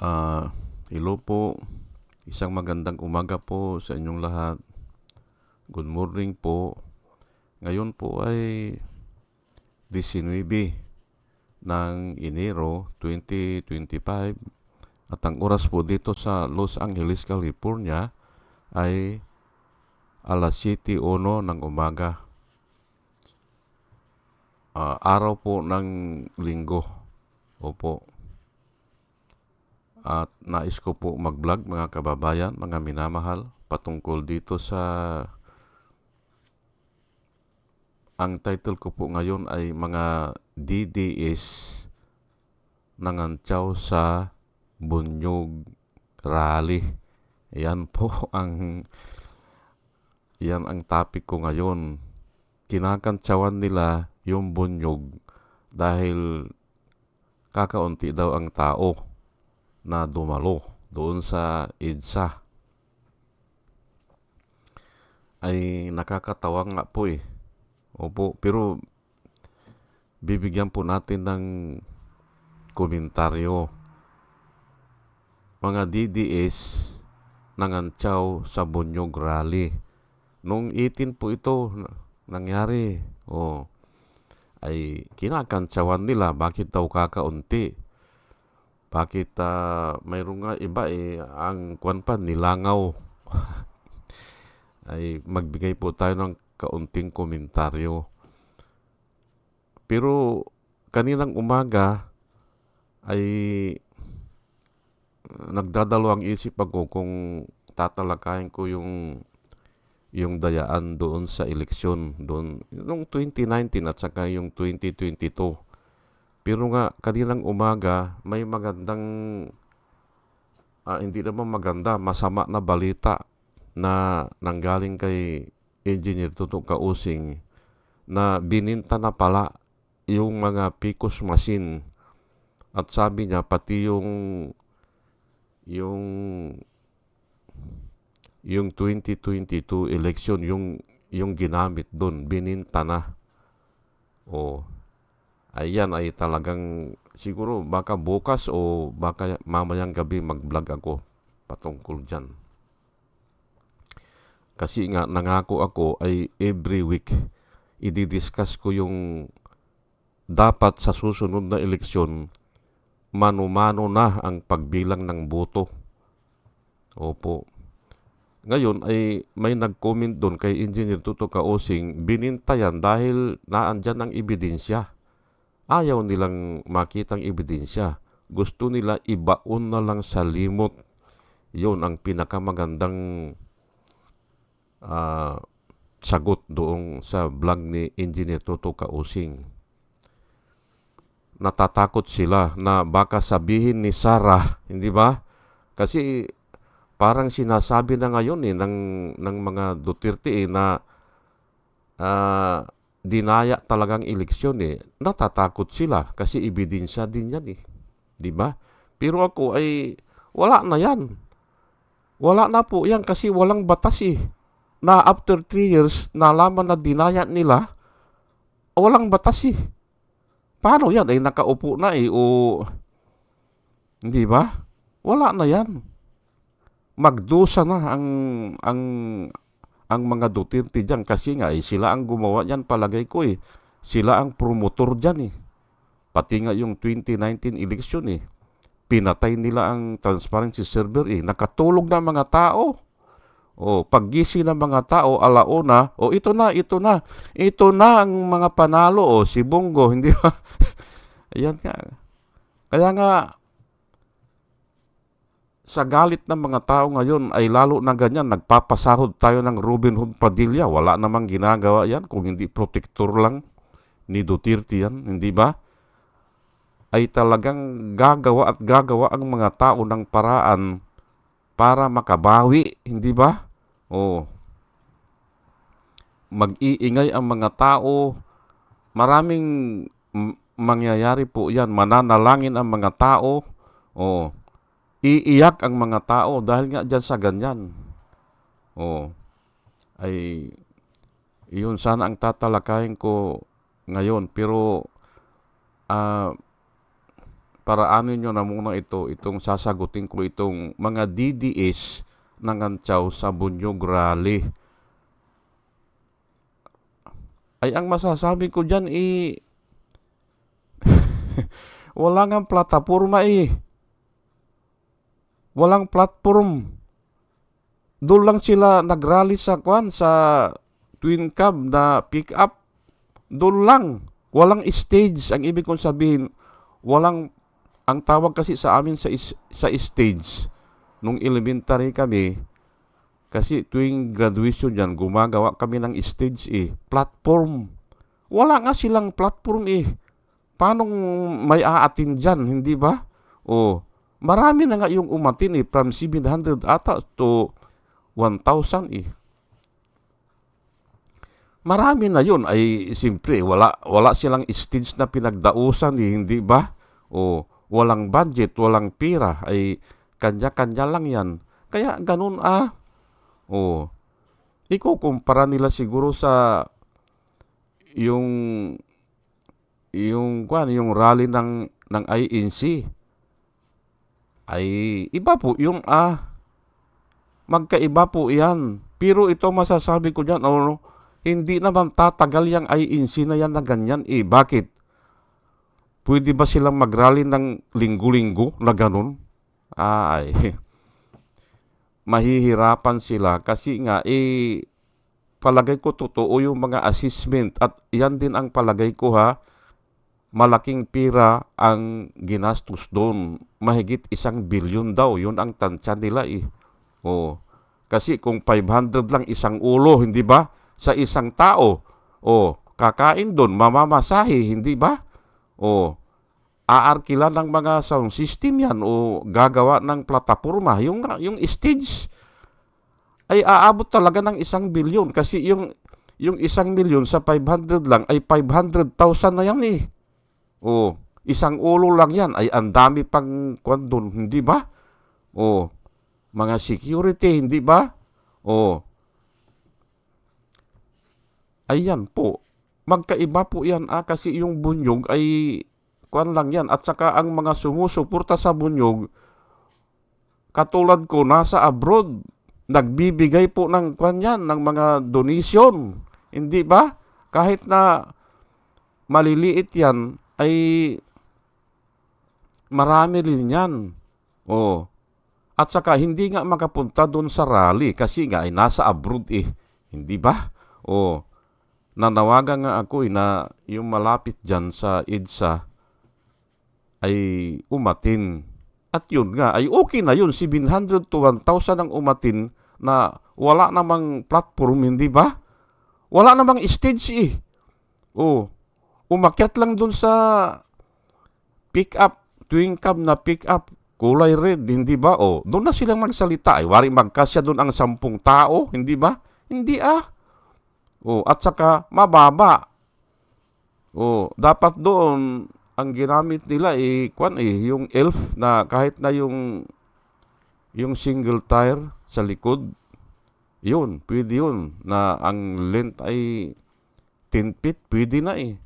Ah, hello po. Isang magandang umaga po sa inyong lahat. Good morning po. Ngayon po ay 19 ng Enero 2025 at ang oras po dito sa Los Angeles, California ay alas 7.01 ng umaga. Ah, araw po ng linggo. Opo. At nais ko po mag-vlog mga kababayan, mga minamahal, patungkol dito sa ang title ko po ngayon ay mga DDS nangantyaw sa Bunyog Rally. Yan po ang yan ang topic ko ngayon. Kinakantsawan nila yung bunyog dahil kakaunti daw ang tao na dumalo doon sa EDSA. Ay nakakatawa nga po eh. Opo, pero bibigyan po natin ng komentaryo. Mga DDS nangantyaw sa Bunyog Rally. Noong 18 po ito nangyari. Oh, ay kinakantsawan nila bakit daw kakaunti bakit uh, mayroon nga iba eh, ang kwan pa, nilangaw. ay magbigay po tayo ng kaunting komentaryo. Pero kaninang umaga ay nagdadalawang isip ako kung tatalakayin ko yung yung dayaan doon sa eleksyon doon noong 2019 at saka yung 2022 pero nga, kaninang umaga, may magandang, uh, hindi naman maganda, masama na balita na nanggaling kay Engineer Tuto Kausing na bininta na pala yung mga PICOS machine. At sabi niya pati yung yung yung 2022 election yung yung ginamit doon bininta na. Oh ayan ay talagang siguro baka bukas o baka mamayang gabi mag-vlog ako patungkol dyan. Kasi nga nangako ako ay every week i-discuss ko yung dapat sa susunod na eleksyon mano-mano na ang pagbilang ng boto. Opo. Ngayon ay may nag-comment doon kay Engineer Tuto Kaosing, binintayan dahil naandyan ang ebidensya ayaw nilang makitang ebidensya. Gusto nila ibaon na lang sa limot. Yun ang pinakamagandang uh, sagot doong sa vlog ni Engineer Toto Kausing. Natatakot sila na baka sabihin ni Sarah, hindi ba? Kasi parang sinasabi na ngayon eh ng, ng mga Duterte eh, na uh, dinaya talagang eleksyon eh, natatakot sila kasi ebidensya din yan eh. Ba? Pero ako ay wala na yan. Wala na po yan kasi walang batas eh. Na after 3 years, nalaman na dinaya nila, walang batas eh. Paano yan? Ay nakaupo na eh o... Hindi ba? Wala na yan. Magdusa na ang ang ang mga Duterte dyan kasi nga eh, sila ang gumawa yan palagay ko eh. Sila ang promotor dyan eh. Pati nga yung 2019 election eh. Pinatay nila ang transparency server eh. Nakatulog na mga tao. O, paggising ng mga tao, alauna, o ito na, ito na. Ito na ang mga panalo, o si Bongo, hindi ba? Ayan nga. Kaya nga, sa galit ng mga tao ngayon ay lalo na ganyan, nagpapasahod tayo ng Robin Hood Padilla. Wala namang ginagawa yan kung hindi protector lang ni Duterte yan, hindi ba? Ay talagang gagawa at gagawa ang mga tao ng paraan para makabawi, hindi ba? O mag-iingay ang mga tao, maraming mangyayari po yan, mananalangin ang mga tao, o iiyak ang mga tao dahil nga dyan sa ganyan. Oh, ay yun sana ang tatalakayin ko ngayon pero uh, paraanin nyo na muna ito, itong sasagutin ko itong mga DDS ng Antsaw sa Bunyog Rally. Ay, ang masasabi ko dyan, eh, wala nga plataforma eh. Walang platform. Doon lang sila nagrally sa kwan sa twin cab na pick up. Doon lang. Walang stage. Ang ibig kong sabihin, walang ang tawag kasi sa amin sa is, sa stage nung elementary kami kasi tuwing graduation yan gumagawa kami ng stage eh platform wala nga silang platform eh paano may aatin dyan hindi ba oh marami na nga yung umatin eh from 700 ata to 1,000 eh. Marami na yun. Ay simple wala wala silang stage na pinagdausan eh hindi ba? O walang budget walang pira ay kanya-kanya lang yan. Kaya ganun ah. O ikukumpara nila siguro sa yung yung kwan yung rally ng ng INC ay iba po yung ah magkaiba po yan. Pero ito masasabi ko diyan ano hindi naman tatagal yung INC na yan na ganyan eh bakit? Pwede ba silang mag-rally ng linggo-linggo na ganun? Ay, mahihirapan sila kasi nga, eh, palagay ko totoo yung mga assessment at yan din ang palagay ko ha, malaking pira ang ginastos doon. Mahigit isang bilyon daw, yun ang tansya nila eh. Oh. Kasi kung 500 lang isang ulo, hindi ba? Sa isang tao, oh, kakain doon, mamamasahe, hindi ba? O aarkila ng mga sound system yan o gagawa ng plataforma. Yung, yung stage ay aabot talaga ng isang bilyon kasi yung yung isang milyon sa 500 lang ay 500,000 na yan eh. O, isang ulo lang yan ay ang dami pang kwan doon, hindi ba? O, mga security, hindi ba? O, ayan po. Magkaiba po yan ah, kasi yung bunyog ay kwan lang yan. At saka ang mga sumusuporta sa bunyog, katulad ko, nasa abroad, nagbibigay po ng kwan yan, ng mga donation. Hindi ba? Kahit na maliliit yan, ay marami rin yan. Oh. At saka hindi nga makapunta doon sa rally kasi nga ay nasa abroad eh. Hindi ba? Oh nanawagan nga ako eh, na yung malapit dyan sa EDSA ay umatin. At yun nga, ay okay na yun. 700 to 1,000 ang umatin na wala namang platform, hindi ba? Wala namang stage eh. Oh, umakyat lang dun sa pick up, twin cab na pick up, kulay red, hindi ba? Oh, doon na silang magsalita. Ay, wari magkasya doon ang sampung tao, hindi ba? Hindi ah. Oh, at saka mababa. Oh, dapat doon ang ginamit nila eh kwan eh yung elf na kahit na yung yung single tire sa likod yun, pwede yun na ang length ay 10 feet, pwede na eh.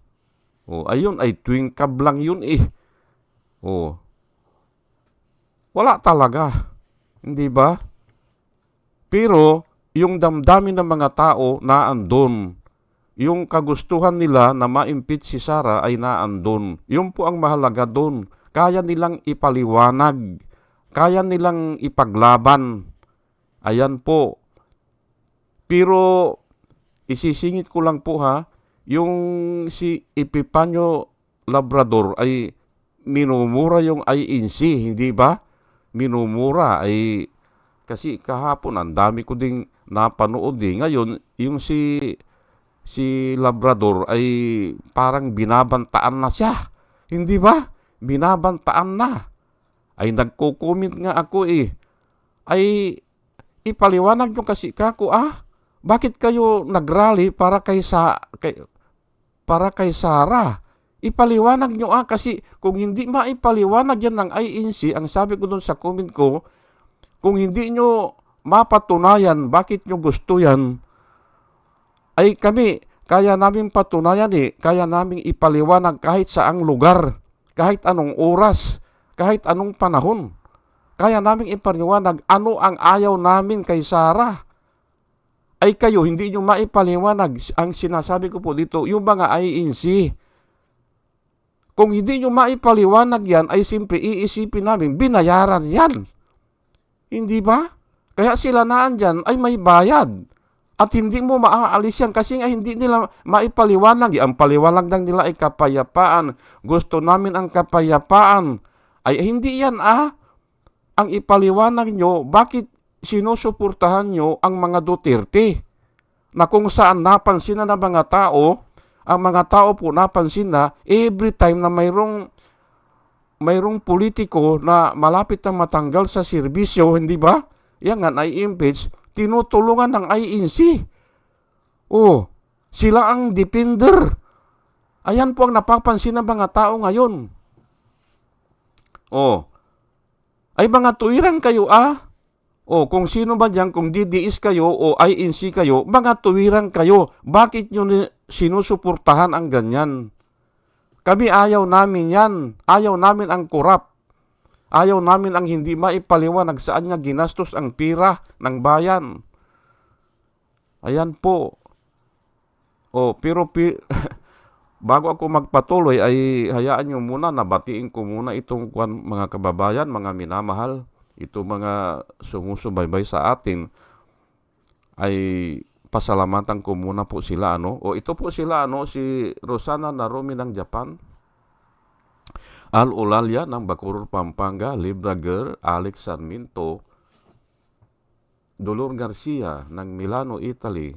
Oh, ayun ay twin cab lang yun eh. Oh. Wala talaga. Hindi ba? Pero yung damdamin ng mga tao na andon. Yung kagustuhan nila na ma-impeach si Sara ay naandon. Yun po ang mahalaga doon. Kaya nilang ipaliwanag. Kaya nilang ipaglaban. Ayan po. Pero isisingit ko lang po ha, yung si Epipanyo Labrador ay minumura yung INC, hindi ba? Minumura ay kasi kahapon ang dami ko ding napanood eh. Ngayon, yung si si Labrador ay parang binabantaan na siya. Hindi ba? Binabantaan na. Ay nagko-comment nga ako eh. Ay ipaliwanag nyo kasi kako ah. Bakit kayo nagrally para kay sa kay, para kay Sara? Ipaliwanag nyo ah kasi kung hindi maipaliwanag yan ng INC, ang sabi ko doon sa comment ko, kung hindi nyo mapatunayan bakit nyo gusto yan, ay kami, kaya namin patunayan eh, kaya namin ipaliwanag kahit saang lugar, kahit anong oras, kahit anong panahon. Kaya naming ipaliwanag ano ang ayaw namin kay Sarah. Ay kayo, hindi nyo maipaliwanag. Ang sinasabi ko po dito, yung mga INC. Kung hindi nyo maipaliwanag yan, ay simple iisipin namin, binayaran yan. Hindi ba? Kaya sila naan dyan ay may bayad. At hindi mo maaalis yan kasi nga hindi nila maipaliwanag. Ang paliwanag lang nila ay kapayapaan. Gusto namin ang kapayapaan. Ay hindi yan ah. Ang ipaliwanag nyo, bakit sinusuportahan nyo ang mga Duterte? Na kung saan napansin na ng mga tao, ang mga tao po napansin na every time na mayroong mayroong politiko na malapit na matanggal sa serbisyo, hindi ba? Yan nga, na-impeach, tinutulungan ng INC. Oh, sila ang defender. Ayan po ang napapansin ng mga tao ngayon. Oh, ay mga tuwiran kayo ah. O kung sino ba diyan, kung DDS kayo o INC kayo, mga tuwiran kayo. Bakit nyo sinusuportahan ang ganyan? Kami ayaw namin yan. Ayaw namin ang kurap. Ayaw namin ang hindi maipaliwanag saan niya ginastos ang pira ng bayan. Ayan po. O, pero pi- bago ako magpatuloy ay hayaan nyo muna, nabatiin ko muna itong mga kababayan, mga minamahal, ito mga sumusubaybay sa atin, ay pasalamatan ko muna po sila ano. O ito po sila ano? Si Rosana Narumi ng Japan. Al Olalia ng Bacoor, Pampanga, Libra Girl, Alex Sarmiento, Dolor Garcia ng Milano, Italy,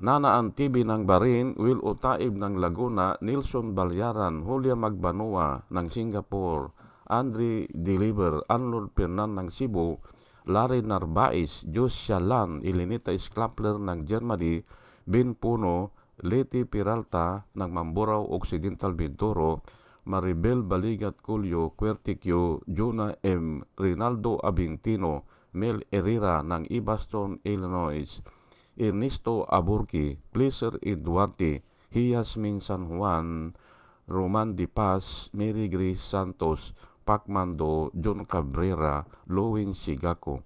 Nana Antibi ng Bahrain, Will Otaib ng Laguna, Nilson Balyaran, Julia Magbanua ng Singapore, Andre Deliver, Arnold Pernan ng Cebu, Larry Narbais, Jos Shalan, Elenita Sklapler ng Germany, Ben Puno, Leti Peralta ng Mamburao Occidental Mindoro, Maribel Baligat Culio, Quertiquio, Jonah M. Rinaldo Abintino, Mel Herrera ng Ibaston, Illinois, Ernesto Aburki, Pleasure E. Duarte, Hiasmin San Juan, Roman Di Paz, Mary Grace Santos, Pacmando, John Cabrera, Lowin Sigako,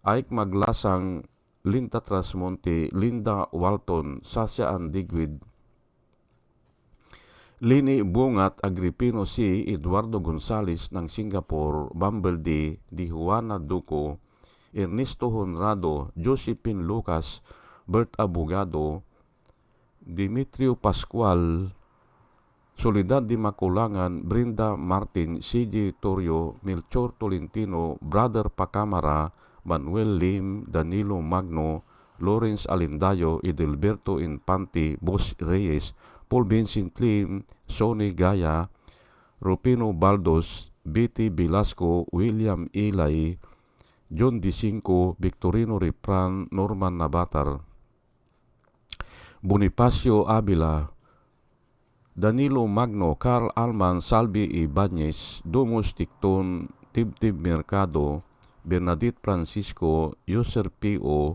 Ike Maglasang, Linda Trasmonte, Linda Walton, Sasha Andigwid, Lini Bungat Agripino C. Eduardo Gonzales ng Singapore, Bumble D. Di Juana Duco, Ernesto Honrado, Josephine Lucas, Bert Abogado, Dimitrio Pascual, Soledad Di Maculangan, Brenda Martin, CJ Torio, Melchor Tolentino, Brother Pacamara, Manuel Lim, Danilo Magno, Lawrence Alindayo, Edelberto Infante, Boss Reyes, Paul Vincent Lim, Sonny Gaya, Rupino Baldos, Betty Velasco, William Ilay, John Dicinco, Victorino Ripran, Norman Nabatar, Bonifacio Avila, Danilo Magno, Carl Alman, Salvi Ibanez, Dumus Ticton, Tibtib Mercado, Bernadette Francisco, User P.O.,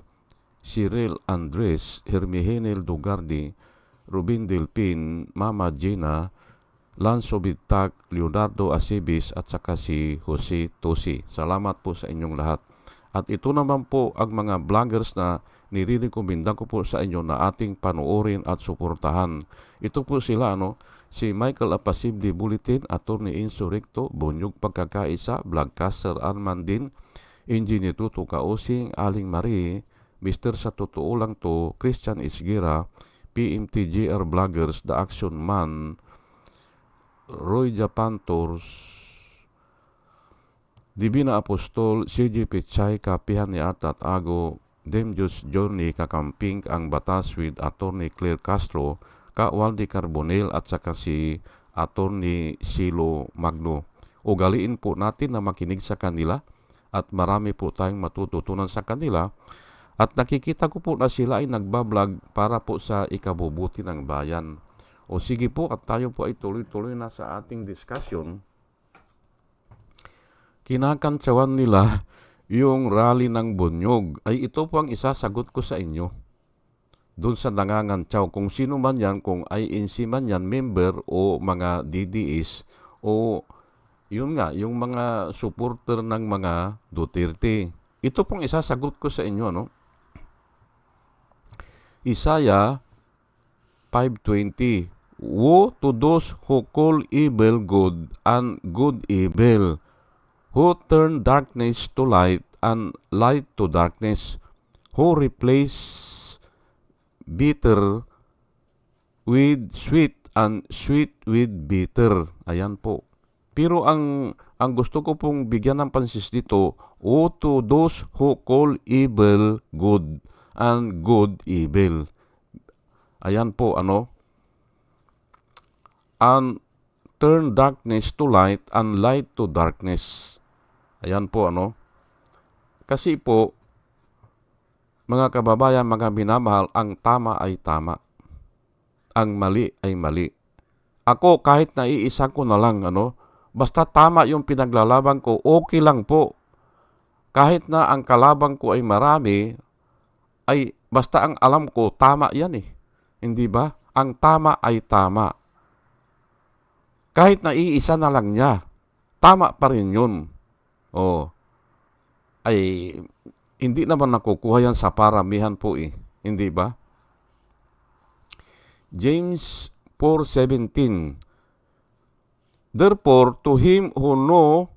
Cyril Andres, Hermihenel Dugardi, Rubin Delpin, Mama Gina, Lanzo Bitag, Leonardo Asibis at saka si Jose Tosi. Salamat po sa inyong lahat. At ito naman po ang mga vloggers na nirirekomendan ko po sa inyo na ating panoorin at suportahan. Ito po sila, ano, si Michael Apasibli Bulletin, Attorney Insurrecto, Bunyog Pagkakaisa, Vlogcaster Armandin, Engineer Tuto Kaosing, Aling Marie, Mr. Sa Totoo Lang To, Christian Isgira, PMTGR Vloggers, The Action Man, Roy Japan Tours, Divina Apostol, CJ Pichay, Kapihan ni Atat Ago, Demjus Journey Kakamping ang batas with Attorney Claire Castro, Ka Waldi Carbonel at saka si Attorney Silo Magno. Ugaliin po natin na makinig sa kanila at marami po tayong matututunan sa kanila at nakikita ko po na sila ay nagbablog para po sa ikabubuti ng bayan. O sige po at tayo po ay tuloy-tuloy na sa ating discussion. Kinakantsawan nila yung rally ng Bunyog. Ay ito po ang isasagot ko sa inyo. Doon sa nangangantsaw, kung sino man yan, kung INC man yan, member o mga DDS o yun nga, yung mga supporter ng mga Duterte. Ito pong isasagot ko sa inyo, no? Isaiah 5.20 Woe to those who call evil good and good evil, who turn darkness to light and light to darkness, who replace bitter with sweet and sweet with bitter. Ayan po. Pero ang ang gusto ko pong bigyan ng pansis dito, O to those who call evil good and good evil. Ayan po, ano? And turn darkness to light and light to darkness. Ayan po, ano? Kasi po, mga kababayan, mga minamahal, ang tama ay tama. Ang mali ay mali. Ako, kahit na iisa ko na lang, ano, basta tama yung pinaglalaban ko, okay lang po. Kahit na ang kalabang ko ay marami, ay basta ang alam ko, tama yan eh. Hindi ba? Ang tama ay tama. Kahit na iisa na lang niya, tama pa rin yun. O, ay hindi naman nakukuha yan sa paramihan po eh. Hindi ba? James 4.17 Therefore, to him who know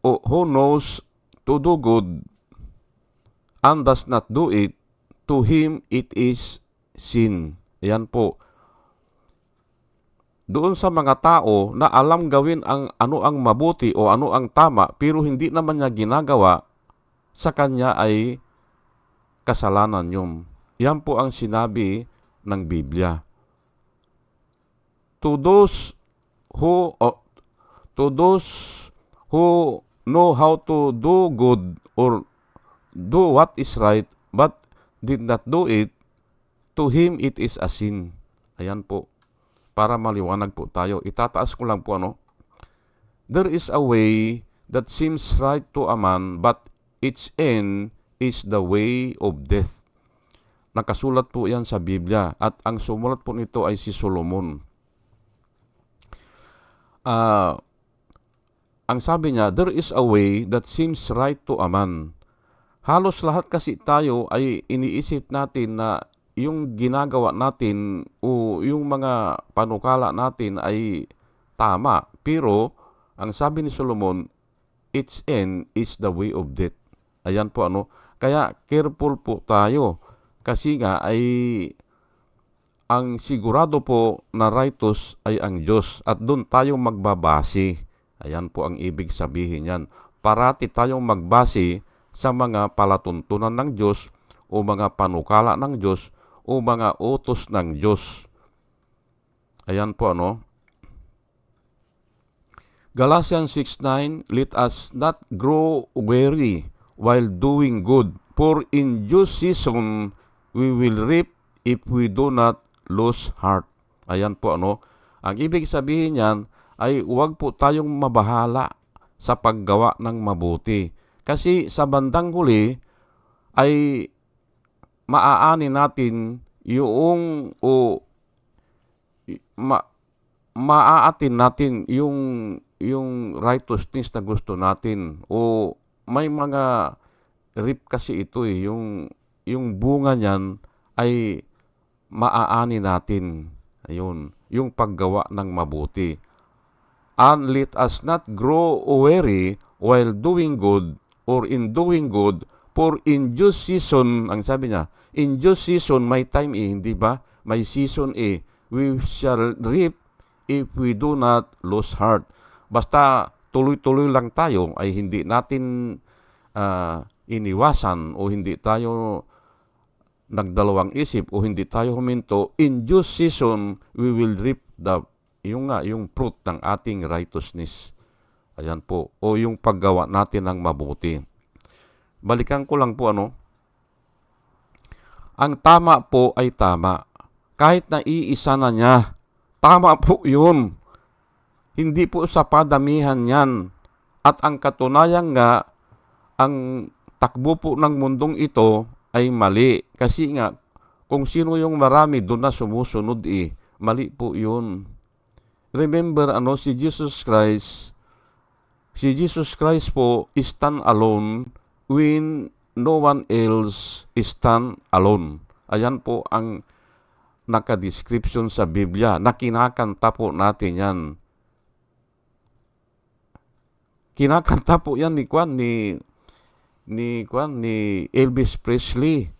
o who knows to do good and does not do it, to him it is sin. Yan po. Doon sa mga tao na alam gawin ang ano ang mabuti o ano ang tama pero hindi naman niya ginagawa, sa kanya ay kasalanan yun. Yan po ang sinabi ng Biblia. To those who uh, to those who know how to do good or do what is right but did not do it, to him it is a sin. Ayan po. Para maliwanag po tayo. Itataas ko lang po ano. There is a way that seems right to a man but its end is the way of death. Nakasulat po yan sa Biblia at ang sumulat po nito ay si Solomon. Uh, ang sabi niya, there is a way that seems right to a man. Halos lahat kasi tayo ay iniisip natin na yung ginagawa natin o yung mga panukala natin ay tama. Pero, ang sabi ni Solomon, its end is the way of death. Ayan po ano. Kaya careful po tayo. Kasi nga ay ang sigurado po na righteous ay ang Diyos at doon tayo magbabase. Ayan po ang ibig sabihin yan. Parati tayong magbase sa mga palatuntunan ng Diyos o mga panukala ng Diyos o mga utos ng Diyos. Ayan po ano. Galatians 6.9, Let us not grow weary while doing good, for in due season we will reap if we do not lose heart. Ayan po ano. Ang ibig sabihin niyan ay huwag po tayong mabahala sa paggawa ng mabuti. Kasi sa bandang huli ay maaani natin yung o ma, maaatin natin yung yung righteousness na gusto natin. O may mga rip kasi ito eh. Yung yung bunga niyan ay maaani natin. Ayun. Yung paggawa ng mabuti. And let us not grow weary while doing good or in doing good For in due season, ang sabi niya, in due season, may time eh, hindi ba? May season eh. We shall reap if we do not lose heart. Basta tuloy-tuloy lang tayo ay hindi natin uh, iniwasan o hindi tayo nagdalawang isip o hindi tayo huminto, in due season, we will reap the, yung nga, yung fruit ng ating righteousness. Ayan po. O yung paggawa natin ng mabuti. Balikan ko lang po ano. Ang tama po ay tama. Kahit na iisa na niya, tama po yun. Hindi po sa padamihan yan. At ang katunayan nga, ang takbo po ng mundong ito ay mali. Kasi nga, kung sino yung marami, doon na sumusunod eh. Mali po yun. Remember, ano, si Jesus Christ, si Jesus Christ po stand alone when no one else stand alone. Ayan po ang nakadescription sa Biblia na kinakanta po natin yan. Kinakanta po yan ni Kwan ni ni Kwan ni Elvis Presley.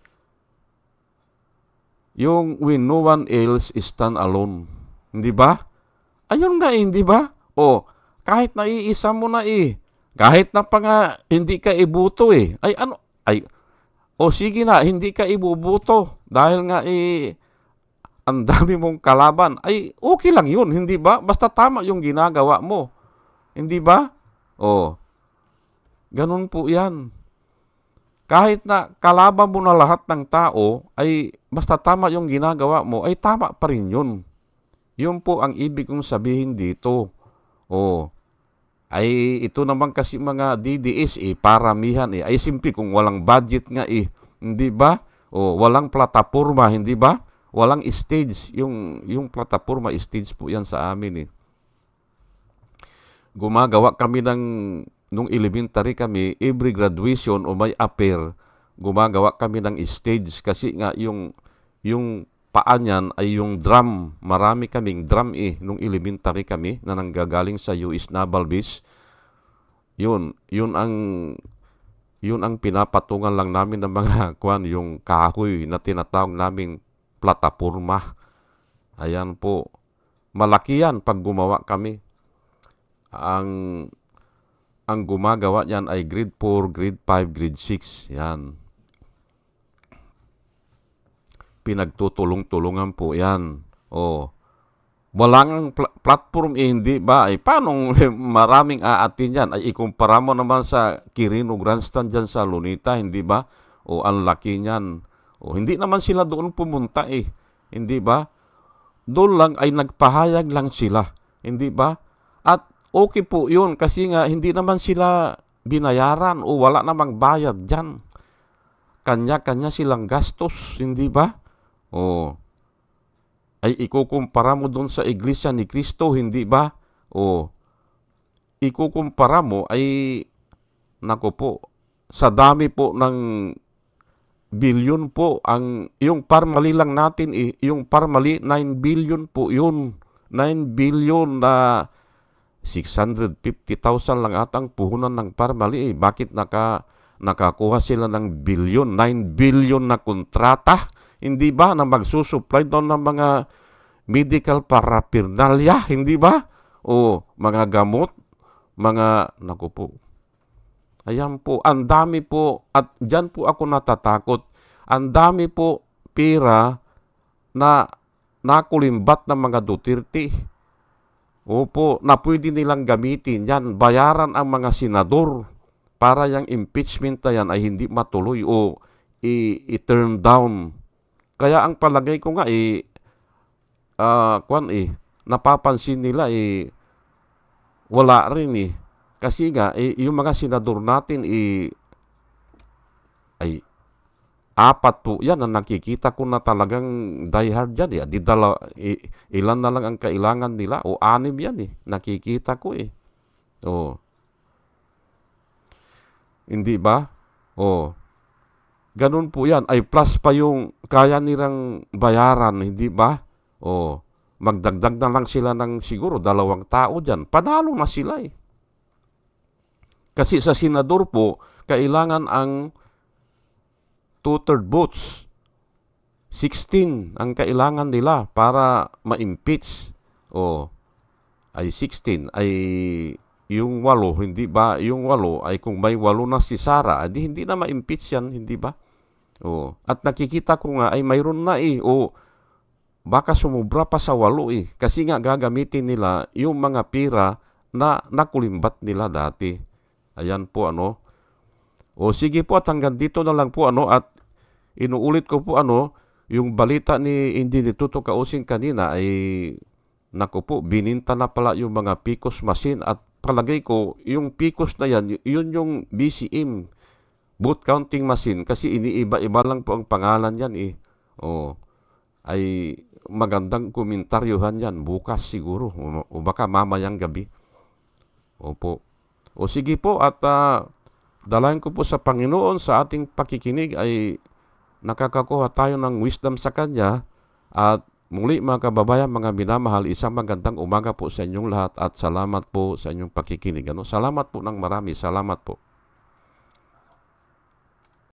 Yung when no one else stand alone. Hindi ba? Ayun nga, eh, hindi ba? O, kahit naiisa mo na eh. Kahit na pa nga hindi ka ibuto eh. Ay ano? Ay, o sige na, hindi ka ibubuto. Dahil nga eh, ang dami mong kalaban. Ay, okay lang yun, hindi ba? Basta tama yung ginagawa mo. Hindi ba? O, ganun po yan. Kahit na kalaban mo na lahat ng tao, ay basta tama yung ginagawa mo, ay tama pa rin yun. Yun po ang ibig kong sabihin dito. O, ay ito naman kasi mga DDS eh, paramihan eh. Ay simple kung walang budget nga eh. Hindi ba? O, walang plataforma, hindi ba? Walang stage. Yung, yung plataforma, stage po yan sa amin eh. Gumagawa kami ng nung elementary kami, every graduation o may appear, gumagawa kami ng stage kasi nga yung yung paa niyan ay yung drum. Marami kaming drum eh nung elementary kami na nanggagaling sa US Naval Base. Yun, yun ang yun ang pinapatungan lang namin ng mga kwan, yung kahoy na tinatawag naming plataporma. Ayan po. Malaki yan pag gumawa kami. Ang ang gumagawa niyan ay grade 4, grade 5, grade 6. Yan. Pinagtutulong-tulungan po yan. O, walang pl- platform eh, hindi ba? Ay, paano maraming aatin yan? Ay, ikumpara mo naman sa Kirino Grandstand dyan sa Lunita, hindi ba? O, ang laki niyan. O, hindi naman sila doon pumunta eh. Hindi ba? Doon lang ay nagpahayag lang sila. Hindi ba? At okay po yun kasi nga hindi naman sila binayaran o wala namang bayad dyan. Kanya-kanya silang gastos, hindi ba? O, ay ikukumpara mo doon sa iglesia ni Kristo, hindi ba? O, ikukumpara mo ay, nako po, sa dami po ng billion po, ang, yung parmali lang natin, eh, yung parmali, 9 billion po yun. 9 billion na 650,000 lang atang puhunan ng parmali. Eh. Bakit naka, nakakuha sila ng billion, 9 billion na kontrata? Hindi ba na magsusupply doon ng mga medical paraphernalia? Hindi ba? O mga gamot, mga, naku po, ayan po, ang dami po, at dyan po ako natatakot, ang dami po pera na nakulimbat ng mga Duterte. Opo, na pwede nilang gamitin yan. Bayaran ang mga senador para yung impeachment na yan ay hindi matuloy o i-turn down. Kaya ang palagay ko nga eh, uh, kwan eh, napapansin nila eh, wala rin eh. Kasi nga, eh, yung mga senador natin eh, ay apat po yan ang nakikita ko na talagang diehard yan. Eh. Di dala, eh, ilan na lang ang kailangan nila o anim yan eh. Nakikita ko eh. O. Hindi ba? O. Ganun po yan. Ay plus pa yung kaya nilang bayaran, hindi ba? O. Magdagdag na lang sila ng siguro dalawang tao dyan. Panalo na sila eh. Kasi sa senador po, kailangan ang two-third votes. 16 ang kailangan nila para ma-impeach. O, ay 16 ay yung walo, hindi ba? Yung walo ay kung may walo na si Sara, adi hindi na ma-impeach yan, hindi ba? O, at nakikita ko nga ay mayroon na eh. O, baka sumubra pa sa walo eh. Kasi nga gagamitin nila yung mga pira na nakulimbat nila dati. Ayan po ano. O sige po at hanggang dito na lang po ano at inuulit ko po ano, yung balita ni Engineer Tuto Kausing kanina ay nako po, bininta na pala yung mga PICOS machine at palagay ko, yung PICOS na yan, yun yung BCM, boot counting machine, kasi iniiba-iba lang po ang pangalan yan eh. O, ay magandang komentaryohan yan, bukas siguro, o, baka mamayang gabi. Opo. O sige po at ah, dalayan ko po sa Panginoon sa ating pakikinig ay nakakakuha tayo ng wisdom sa Kanya at muli mga kababayan, mga minamahal, isang magandang umaga po sa inyong lahat at salamat po sa inyong pakikinig. Ano? Salamat po ng marami. Salamat po.